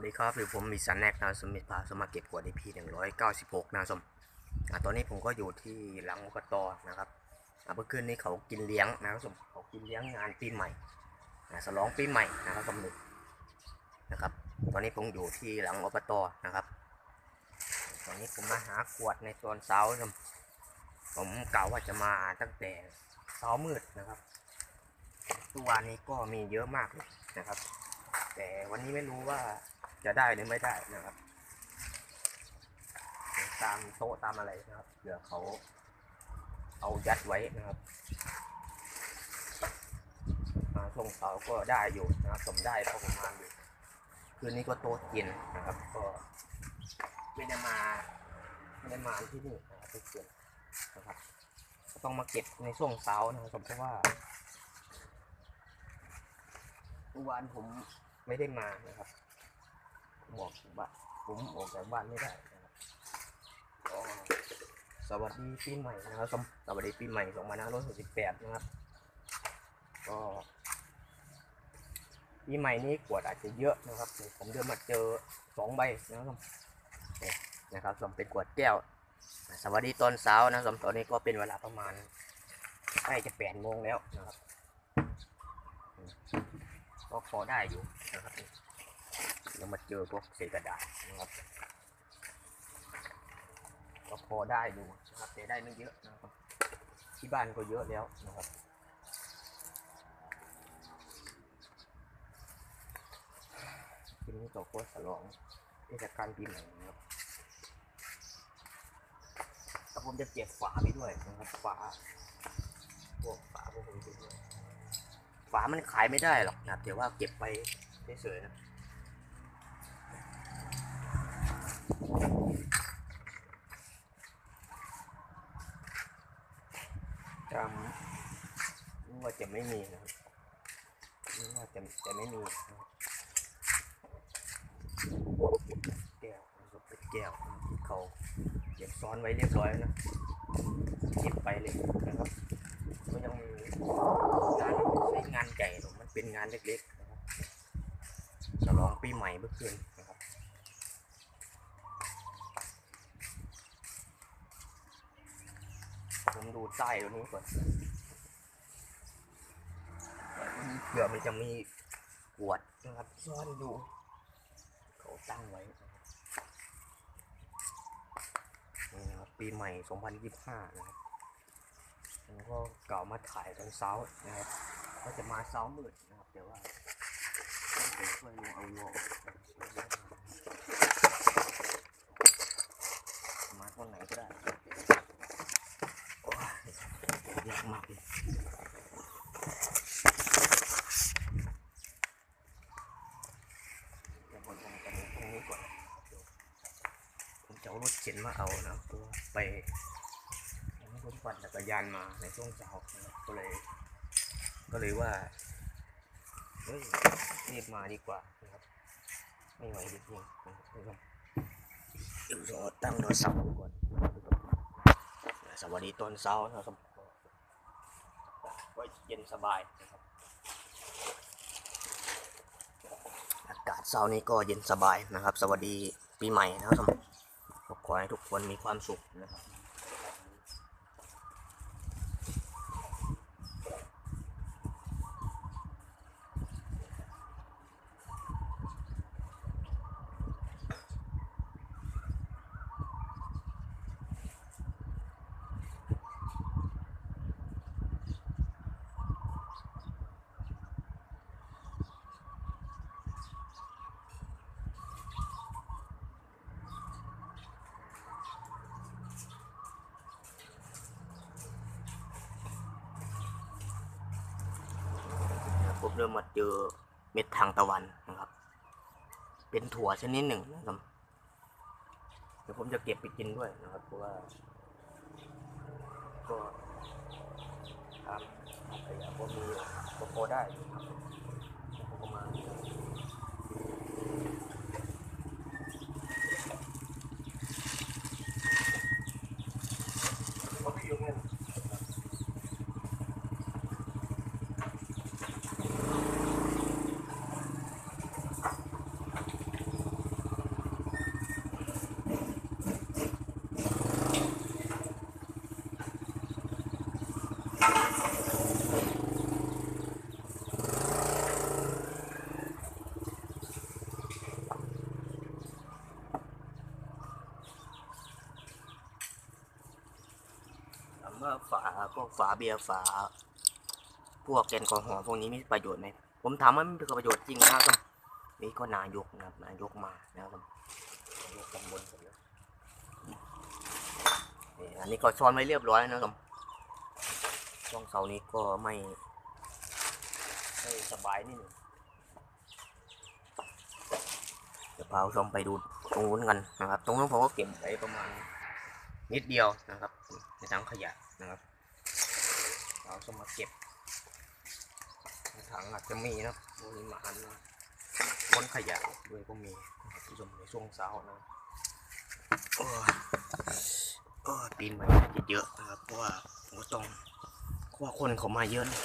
สวัสดีครับหรือผมมีสันแนกนะสมิธพาสมาเก็บกวดดีพีหนึ่งร้อยเก้าสิบหกนะสมอ่าตอนนี้ผมก็อยู่ที่หลังอกตอนะครับเมื่อคืนนี้เขากินเลี้ยงนะครับสมเขากินเลี้ยงงานปีใหม่อ่าฉลองปีใหม่นะครับสมนึกนะครับ ตอนนี้ผมอยู่ที่หลังอบตนะครับ ตอนนี้ผมมาหาขวดในตอนเช้าสมผมกล่าวว่าจะมาตั้งแต่เช้ามืดนะครับทุกวันนี้ก็มีเยอะมากเลยนะครับ แต่วันนี้ไม่รู้ว่า จะได้หรือไม่ได้นะครับ ตามโต๊ะตามอะไรนะครับเดี๋ยวเขาเอายัดไว้นะครับมาส่งเขาก็ได้อยู่นะครับสมได้พอประมาณอยู่คืนนี้ก็โต๊ะเย็นนะครับ ก็ไม่ได้มาไม่ได้มาที่นี่นะครับกคนนะครับก็ต้องมาเก็บในช่วงเช้านะครับเพราะว่าเมื่อวานผมไม่ได้มานะครับ ผมออกจากบ้านผมออกจากบ้านไม่ได้นะครับก็สวัสดีปีใหม่นะครับสมสวัสดีปีใหม่2568นะครับ ก็ปีใหม่นี้ขวดอาจจะเยอะนะครับ ผมเดินมาเจอสองใบนะครับเนี่ยนะครับสมเป็นขวดแก้ว สวัสดีตอนเช้านะสมตอนนี้ก็เป็นเวลาประมาณใกล้จะแปดโมงแล้วนะครับก็พอได้อยู่นะครับ แล้วมาเจอพวกเศษกระดาษนะครับก็พอได้อยู่นะครับแต่ได้ไม่เยอะนะครับ ที่บ้านก็เยอะแล้วนะครับทีนี้ก็โคตรฉลองเทศกาลปีใหม่นะครับแล้วผมจะเก็บฝาไปด้วยนะครับฝาพวกฝาพวกผมจะด้วยฝามันขายไม่ได้หรอกนะแต่ว่าเก็บไปเฉยๆนะ จำนึกว่าจะ ไม่มีนะครับน่าจะจะไม่มีนะแก้วนะครับเป็นแก้วที่เขาเก็บซ้อนไว้เรียบร้อยนะเก็บไปเลยนะครับก็ยังมีงานใช่งานใหญ่หรอกมันเป็นงานเล็กๆนะครับฉลองปีใหม่เมื่อคืนนะครับผมดูใต้ตรงนี้ก่อน เผื่อมันจะมีขวดนะครับซ่อนอยู่เขาตั้งไว้นี่นะครับปีใหม่ 2025 นะครับผมก็เก่ามาถ่ายตอนเช้านะครับก็จะมาเช้ามืดนะครับแต่ว่าต้องไปช่วยลุงเอาวัวออกมาตอนไหนก็ได้ โอ้ยยากมากเลยเดี๋ยวผมทำกันตรงนี้ก่อนผมจะเอารถเข็น มาเอานะตัวไปยังไม่ผมปั่นจักรยานมาในช่วงเช้าก็เลย ก็เลยว่าเฮ้ยรีบมาดีกว่านะครับไม่ไหวจริงๆนะครับเดี๋ยวรอตั้งโทรศัพท์ก่อนสวัสดีตอนเช้านะครับก็เย็นสบายนะครับอากาศเช้านี้ก็เย็นสบายนะครับ สวัสดีปีใหม่นะครับ ขอให้ทุกคนมีความสุขนะครับ ผมเริ่มมาเจอเม็ดทางตะวันนะครับ เป็นถั่วชนิดหนึ่งนะครับ เดี๋ยวผมจะเก็บไปกินด้วยนะครับ เพราะว่า ก็ครับขยะก็มีก็พอได้ครับประมาณก็ไม่อยู่เงิน ว่า ฝาพวกฝาเบียร์ฝา พวกแกนกอฮอพวกนี้มีประโยชน์ไหมผมถามว่ามันเป็นประโยชน์จริงนะครับนี่ก็นายกนะครับนายกมานะครับนายกตำบลผมนะนี่อันนี้ก็ช้อนไว้เรียบร้อยนะครับช่วงเสานี้ก็ไม่ไม่สบายนิดหนึ่งเดี๋ยวพาชมไปดูตรงนู้นกันนะครับ ตรงนู้นผมก็เก็บไว้ประมาณนิดเดียวนะครับในถังขยะ นะครับเราจะมาเก็บถังอาจจะมีนะวกนี้มาอันนะคนขยะด้วยก็มีครับผู้ชมในช่วงเช้านะโอ้โอ้ปีนใหม่น่าจะเยอะนะครับเพราะว่าผมก็ต้องเพราะว่าคนเขามาเยอะนะ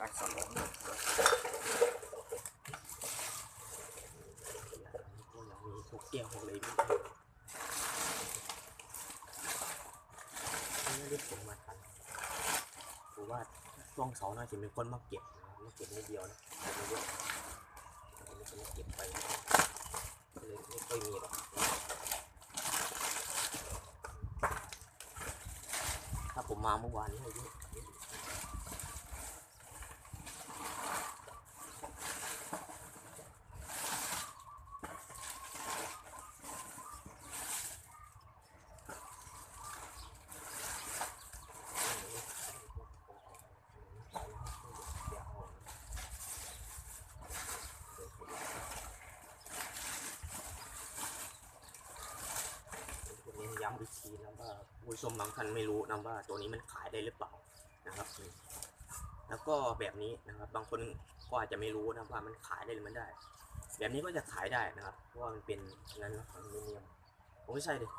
การสอนนะครับก็ยังมีพวกแก้วพวกอะไรอยู่ ไม่ได้ผมมาทันดูว่าช่วงเสาร์น่าจะมีคนมาเก็บนะมาเก็บนิดเดียวนะเก็บไม่เยอะอันนี้จะมาเก็บไปเลยไม่ค่อยมีหรอกถ้าผมมาเมื่อวานนี้เยอะ ผมเน้นย้ำอีกทีนะว่าผู้ชมบางท่านไม่รู้นะว่าตัวนี้มันขายได้หรือเปล่านะครับ แล้วก็แบบนี้นะครับ บางคนก็อาจจะไม่รู้นะว่ามันขายได้หรือไม่ได้ แบบนี้ก็จะขายได้นะครับ เพราะว่ามันเป็นอันนั้นนะอลูมิเนียมผมไม่ใช่เลย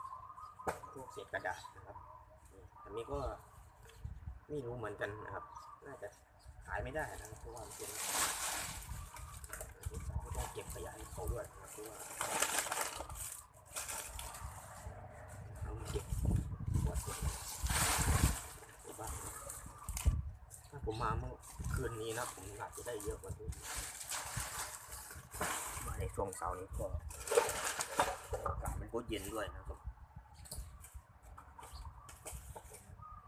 พวกเศษกระดาษนะครับอันนี้ก็ไม่รู้เหมือนกันนะครับ น่าจะขายไม่ได้นะครับเพราะว่ามันเป็นก็ต้องเก็บขยะให้เขาด้วยนะครับเพราะว่ามาเก็บขวดเก็บในบ้านถ้าผ มาเมื่อคืนนี้นะผมอาจจะได้เยอะกว่านี้มาในช่วงเช้านี้ก็อากาศมันก็เย็นด้วยนะครับ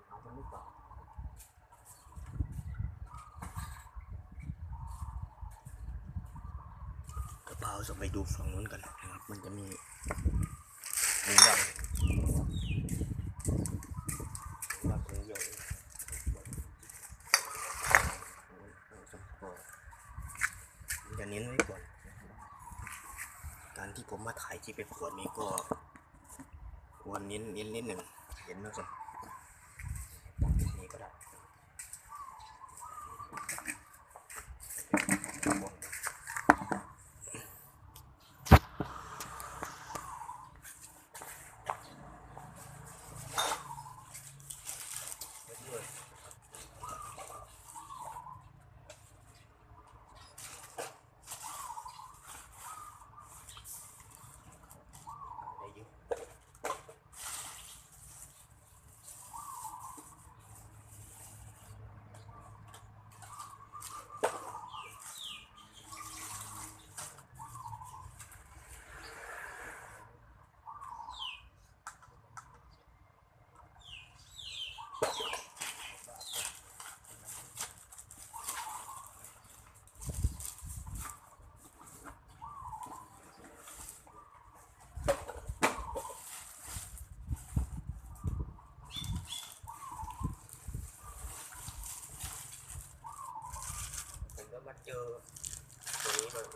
เอามันไม่เปล่าก็พาเราไปดูฝั่งนู้นกันนะครับ มันจะมีมีแบบตรงเดียวเองมันจะเน้นไว้ก่อน การที่ ผมมาถ่ายคลิปไปขวดนี้ก็ควรเน้นเน้นนิดหนึ่งเห็นไหมครับ ผมก็มาเจอตัวนี้เลย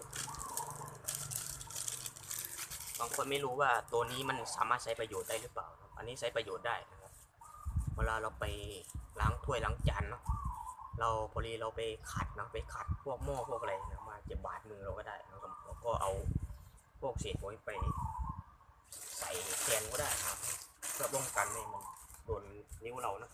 บางคนไม่รู้ว่าตัวนี้มันสามารถใช้ประโยชน์ได้หรือเปล่าครับอันนี้ใช้ประโยชน์ได้นะครับ เวลาเราไปล้างถ้วยล้างจานเนาะ เราพอดีเราไปขัดนะไปขัดพวกหม้อพวกอะไรนะมาจะบาดมือเราก็ได้นะครับเราก็เอาพวกเศษพวกนี้ไปใส่แทนก็ได้นะครับ เพื่อป้องกันให้มันโดนนิ้วเรานะ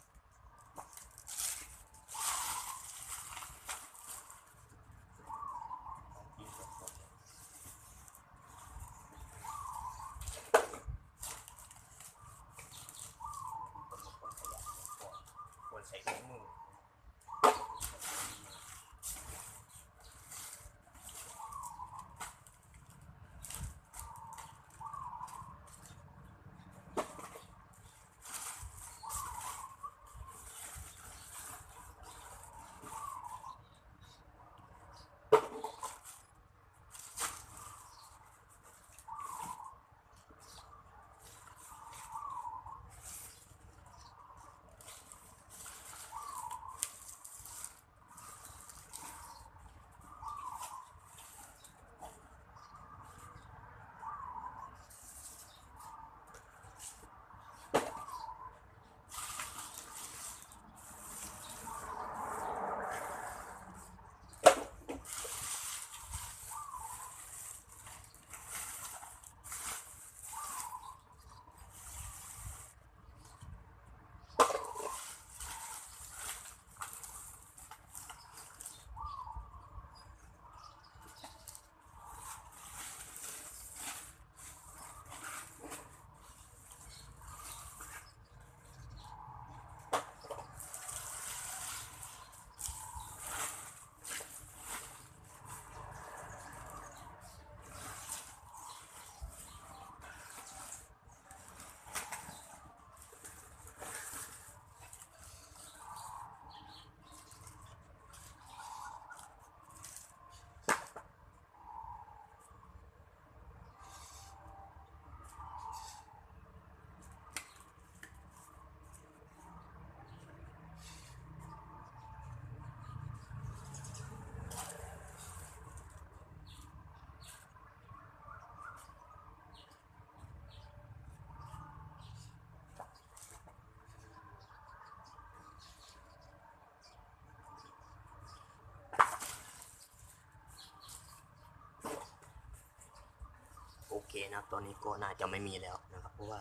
นะครับ ตอนนี้ก็น่าจะไม่มีแล้วนะครับ เพราะว่า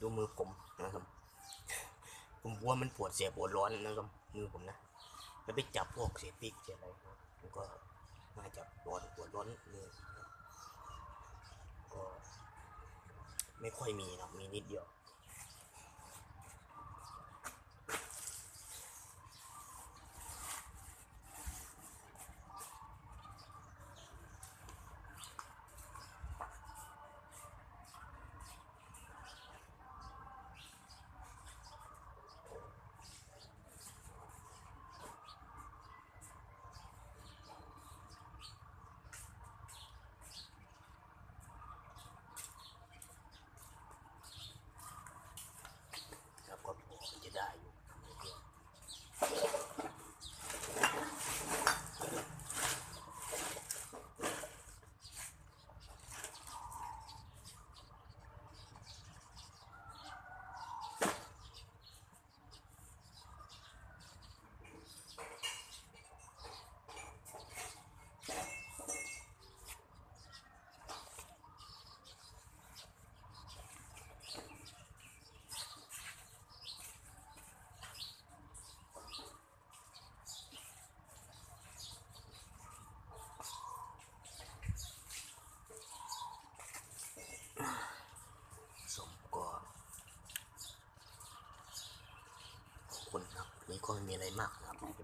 ดูมือผมนะครับ ผมกลัวมันปวดเสียปวดร้อนนะครับมือผมนะแล้วไปจับพวกเศษพริกเศษอะไรนะผมก็น่าจะปวดปวดร้อนมือก็ไม่ค่อยมีนะมีนิดเดียว con mi la imagen.